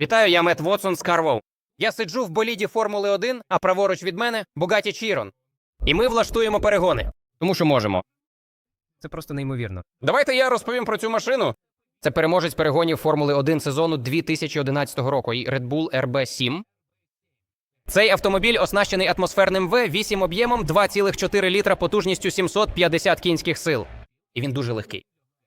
Вітаю, я Мет Вотсон з Карвоу. Я сиджу в боліді Формули 1, а праворуч від мене Бугаті Чірон. І ми влаштуємо перегони, тому що можемо. Це просто неймовірно. Давайте я розповім про цю машину. Це переможець перегонів Формули 1 сезону 2011 року і Red Bull RB7. Цей автомобіль оснащений атмосферним V8 об'ємом 2,4 літра потужністю 750 кінських сил. І він дуже легкий.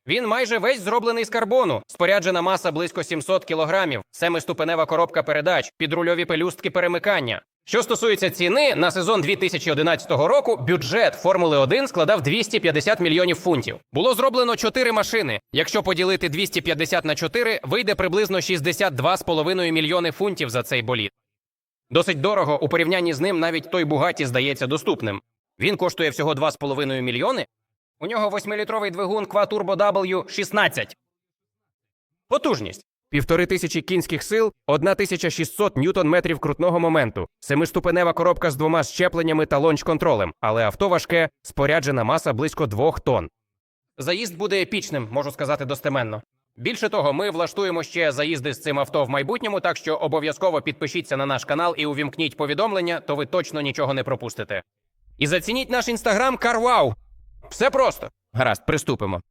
Він майже весь зроблений з карбону, споряджена маса близько 700 кілограмів, семиступенева коробка передач, підрульові пелюстки перемикання. Що стосується ціни, на сезон 2011 року бюджет Формули 1 складав 250 мільйонів фунтів. Було зроблено 4 машини. Якщо поділити 250 на 4, вийде приблизно 62,5 мільйони фунтів за цей болід. Досить дорого у порівнянні з ним навіть той Бугаті здається доступним. Він коштує всього 2,5 мільйони. У нього 8-літровий двигун Quaturbo W16. Потужність. Півтори тисячі кінських сил, 1600 ньютон-метрів крутного моменту, семиступенева коробка з двома щепленнями та лонч-контролем, але авто важке, споряджена маса близько двох тонн. Заїзд буде епічним, можу сказати достеменно. Більше того, ми влаштуємо ще заїзди з цим авто в майбутньому, так що обов'язково підпишіться на наш канал і увімкніть повідомлення, то ви точно нічого не пропустите. І зацініть наш інстаграм CarWow. Все просто. Гаразд, приступимо.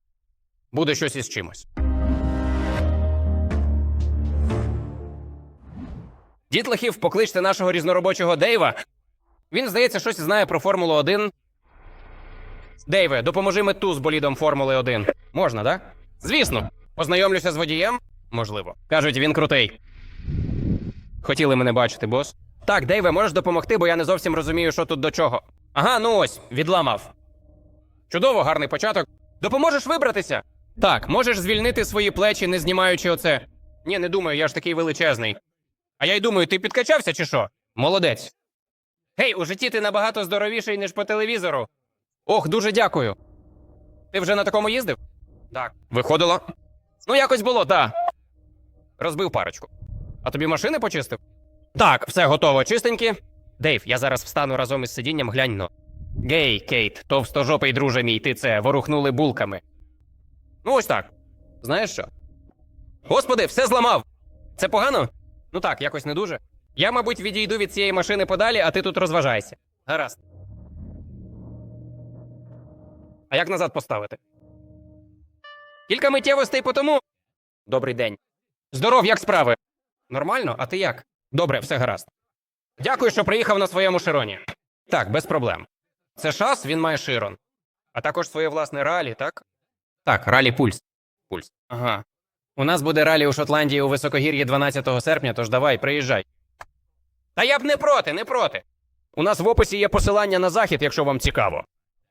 Буде щось із чимось. Дітлахів, покличте нашого різноробочого Дейва. Він, здається, щось знає про Формулу 1. Дейве, допоможи мету з болідом Формули 1. Можна, да? Звісно. Познайомлюся з водієм? Можливо. Кажуть, він крутий. Хотіли мене бачити, бос. Так, Дейве, можеш допомогти, бо я не зовсім розумію, що тут до чого. Ага, ну ось, відламав. Чудово, гарний початок. Допоможеш вибратися? Так, можеш звільнити свої плечі, не знімаючи оце. Ні, не думаю, я ж такий величезний. А я й думаю, ти підкачався чи що? Молодець. Гей, у житті ти набагато здоровіший, ніж по телевізору. Ох, дуже дякую. Ти вже на такому їздив? Так. Виходило? Ну, якось було, так. Розбив парочку. А тобі машини почистив? Так, все готово, чистенькі. Дейв, я зараз встану разом із сидінням, глянь но. Гей, Кейт, товстожопий друже мій, ти це ворухнули булками. Ну, ось так. Знаєш що? Господи, все зламав! Це погано? Ну так, якось не дуже. Я, мабуть, відійду від цієї машини подалі, а ти тут розважайся. Гаразд. А як назад поставити? Кілька миттєвостей по тому. Добрий день. Здоров, як справи? Нормально, а ти як? Добре, все гаразд. Дякую, що приїхав на своєму широні. Так, без проблем. Це шас, він має широн. А також своє власне ралі, так? Так, ралі пульс. Пульс. Ага. У нас буде ралі у Шотландії у високогір'ї 12 серпня, тож давай, приїжджай. Та я б не проти, не проти. У нас в описі є посилання на захід, якщо вам цікаво.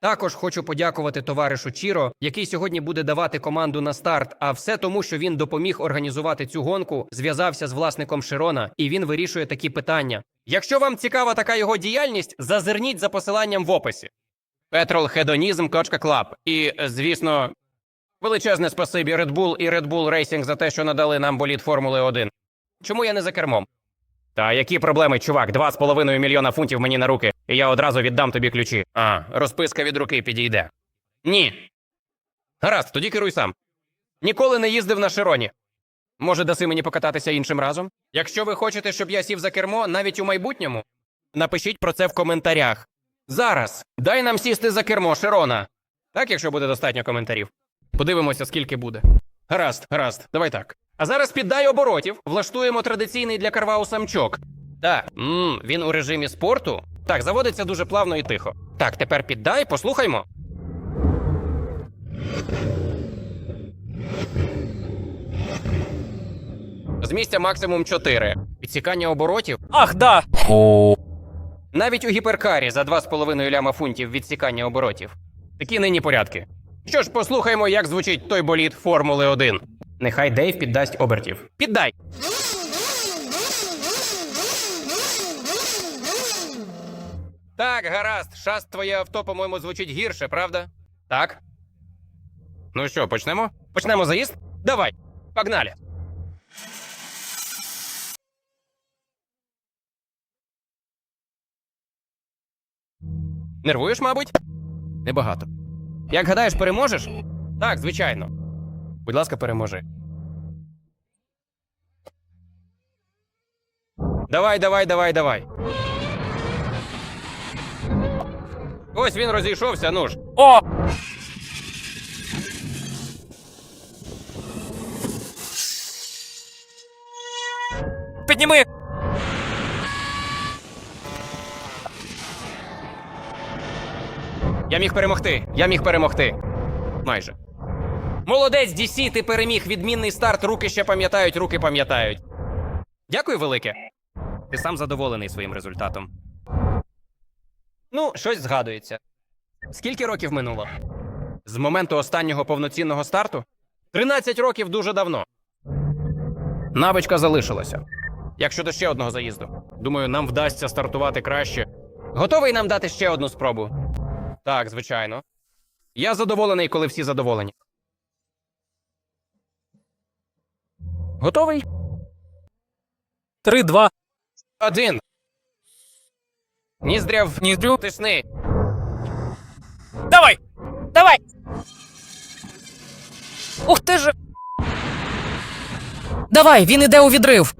Також хочу подякувати товаришу Чіро, який сьогодні буде давати команду на старт. А все тому, що він допоміг організувати цю гонку, зв'язався з власником Широна, і він вирішує такі питання. Якщо вам цікава така його діяльність, зазирніть за посиланням в описі. petrolhedonism.club. І, звісно, величезне спасибі Red Bull і Red Bull Racing за те, що надали нам болід Формули 1. Чому я не за кермом? Та які проблеми, чувак? Два з половиною мільйона фунтів мені на руки, і я одразу віддам тобі ключі. А, розписка від руки підійде. Ні. Гаразд, тоді керуй сам. Ніколи не їздив на Широні. Може, даси мені покататися іншим разом? Якщо ви хочете, щоб я сів за кермо навіть у майбутньому, напишіть про це в коментарях. Зараз дай нам сісти за кермо Широна. Так, якщо буде достатньо коментарів. Подивимося, скільки буде. Гаразд, гаразд, давай так. А зараз піддай оборотів, влаштуємо традиційний для карвау самчок. Так, мм, він у режимі спорту. Так, заводиться дуже плавно і тихо. Так, тепер піддай, послухаймо. З місця максимум 4. Підсікання оборотів. Ах, да! Навіть у гіперкарі за 2,5 ляма фунтів відсікання оборотів. Такі нині порядки. Що ж, послухаймо, як звучить той болід Формули 1. Нехай Дейв піддасть обертів. Піддай! Так, гаразд. Шаст твоє авто, по-моєму, звучить гірше, правда? Так. Ну що, почнемо? Почнемо заїзд? Давай, погнали! Нервуєш, мабуть? Небагато. Як гадаєш, переможеш? Так, звичайно. Будь ласка, переможи. Давай, давай, давай, давай. Ось він розійшовся, ну ж. О! Підніми! Я міг перемогти. Я міг перемогти. Майже. Молодець, DC, ти переміг. Відмінний старт. Руки ще пам'ятають, руки пам'ятають. Дякую, велике. Ти сам задоволений своїм результатом. Ну, щось згадується. Скільки років минуло? З моменту останнього повноцінного старту? 13 років дуже давно. Навичка залишилася. Як щодо ще одного заїзду. Думаю, нам вдасться стартувати краще. Готовий нам дати ще одну спробу? Так, звичайно. Я задоволений, коли всі задоволені. Готовий? Три, два. Один. Ніздряв. Ніздрю. Тисни. Давай! Давай! Ух ти ж! Давай, він іде у відрив.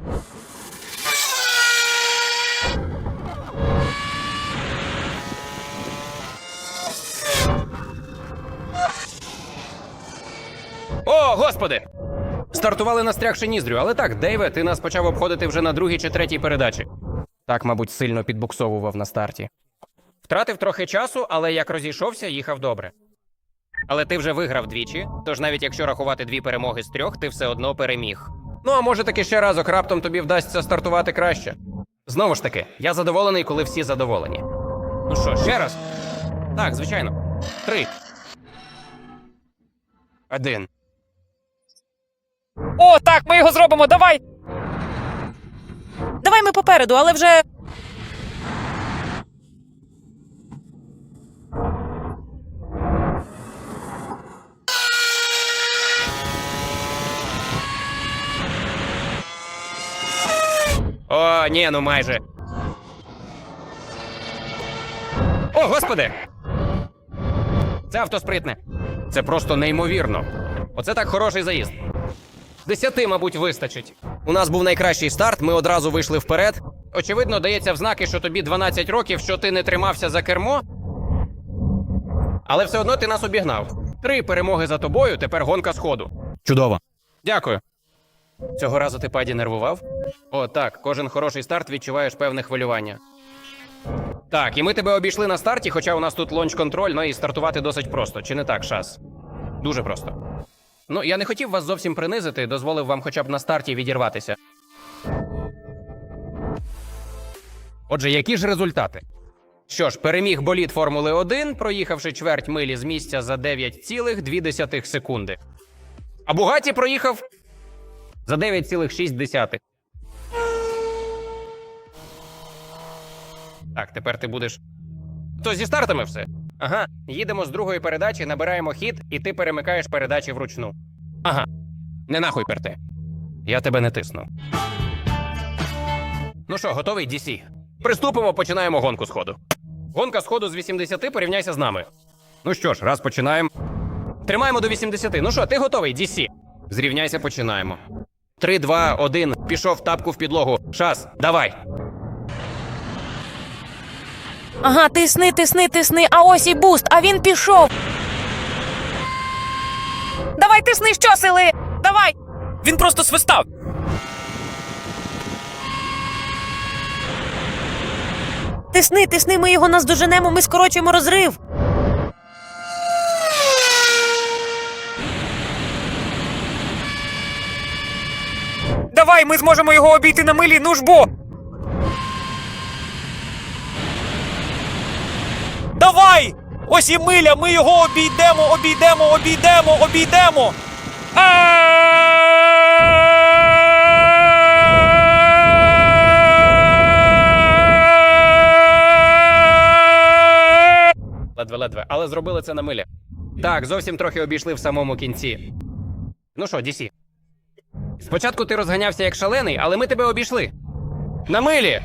О, господи! Стартували настрягши ніздрю, але так, Дейве, ти нас почав обходити вже на другій чи третій передачі. Так, мабуть, сильно підбуксовував на старті. Втратив трохи часу, але як розійшовся, їхав добре. Але ти вже виграв двічі, тож навіть якщо рахувати дві перемоги з трьох, ти все одно переміг. Ну а може таки ще разок раптом тобі вдасться стартувати краще. Знову ж таки, я задоволений, коли всі задоволені. Ну що, ще раз? Так, звичайно. Три. Один. О, так, ми його зробимо, давай! Давай ми попереду, але вже. О, ні, ну майже. О, господи! Це автоспритне. Це просто неймовірно. Оце так хороший заїзд. Десяти, мабуть, вистачить. У нас був найкращий старт, ми одразу вийшли вперед. Очевидно, дається в знаки, що тобі 12 років, що ти не тримався за кермо. Але все одно ти нас обігнав. Три перемоги за тобою, тепер гонка сходу. Чудово. Дякую. Цього разу ти паді нервував? О, так, кожен хороший старт відчуваєш певне хвилювання. Так, і ми тебе обійшли на старті, хоча у нас тут лонч-контроль, ну і стартувати досить просто, чи не так, Шас? Дуже просто. Ну, я не хотів вас зовсім принизити, дозволив вам хоча б на старті відірватися. Отже, які ж результати? Що ж, переміг боліт Формули 1, проїхавши чверть милі з місця за 9,2 секунди. А Бугаті проїхав за 9,6. Так, тепер ти будеш. То зі стартами все. Ага, їдемо з другої передачі, набираємо хід, і ти перемикаєш передачі вручну. Ага. Не нахуй перте. Я тебе не тисну. Ну що, готовий, DC? Приступимо, починаємо гонку сходу. Гонка сходу з 80 порівняйся з нами. Ну що ж, раз починаємо. Тримаємо до 80. Ну що, ти готовий, DC? Зрівняйся, починаємо. 3, 2, 1. Пішов тапку в підлогу. Шас, давай. Ага, тисни, тисни, тисни, а ось і буст, а він пішов. Давай тисни щосили! Давай! Він просто свистав! Тисни, тисни, ми його наздоженемо, ми скорочуємо розрив. Давай, ми зможемо його обійти на милі, ну ж бо! Давай! Ось і миля, ми його обійдемо, обійдемо, обійдемо, обійдемо! Ледве-ледве, але зробили це на милі. Так, зовсім трохи обійшли в самому кінці. Ну що, DC? Спочатку ти розганявся як шалений, але ми тебе обійшли. На милі!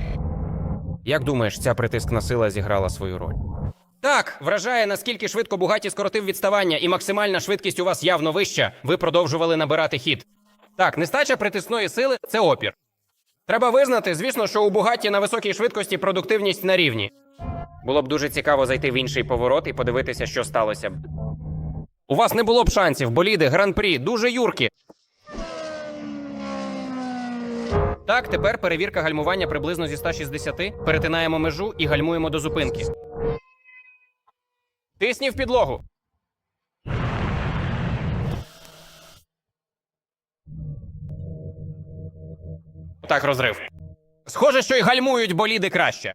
Як думаєш, ця притискна сила зіграла свою роль? Так, вражає, наскільки швидко Бугаті скоротив відставання, і максимальна швидкість у вас явно вища. Ви продовжували набирати хід. Так, нестача притисної сили це опір. Треба визнати, звісно, що у Бугаті на високій швидкості продуктивність на рівні. Було б дуже цікаво зайти в інший поворот і подивитися, що сталося. У вас не було б шансів, боліди, гран-прі, дуже юркі. Так, тепер перевірка гальмування приблизно зі 160. Перетинаємо межу і гальмуємо до зупинки. Тисні в підлогу. Так, розрив. Схоже, що й гальмують боліди краще.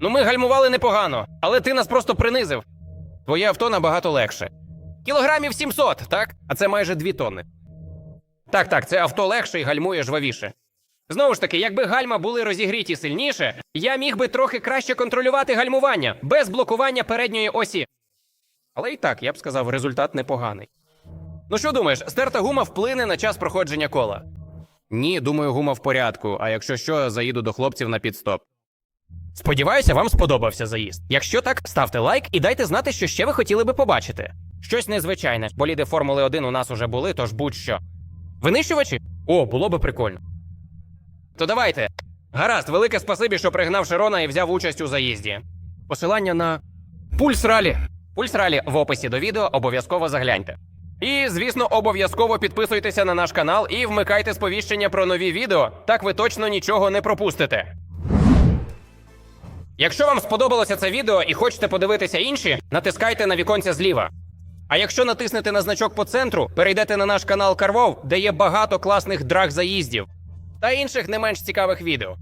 Ну, ми гальмували непогано, але ти нас просто принизив. Твоє авто набагато легше. Кілограмів 700, так? А це майже 2 тонни. Так, так, це авто легше і гальмує жвавіше. Знову ж таки, якби гальма були розігріті сильніше, я міг би трохи краще контролювати гальмування без блокування передньої осі. Але і так, я б сказав, результат непоганий. Ну що думаєш, стерта гума вплине на час проходження кола? Ні, думаю, гума в порядку, а якщо що, заїду до хлопців на підстоп. Сподіваюся, вам сподобався заїзд. Якщо так, ставте лайк і дайте знати, що ще ви хотіли би побачити. Щось незвичайне. Боліди Формули 1 у нас уже були, тож будь-що. Винищувачі? О, було би прикольно. То давайте. Гаразд, велике спасибі, що пригнав Широна і взяв участь у заїзді. Посилання на пульс ралі. Пульс ралі в описі до відео обов'язково загляньте. І, звісно, обов'язково підписуйтеся на наш канал і вмикайте сповіщення про нові відео. Так ви точно нічого не пропустите. Якщо вам сподобалося це відео і хочете подивитися інші, натискайте на віконця зліва. А якщо натиснете на значок по центру, перейдете на наш канал Карвов, де є багато класних драг заїздів та інших не менш цікавих відео.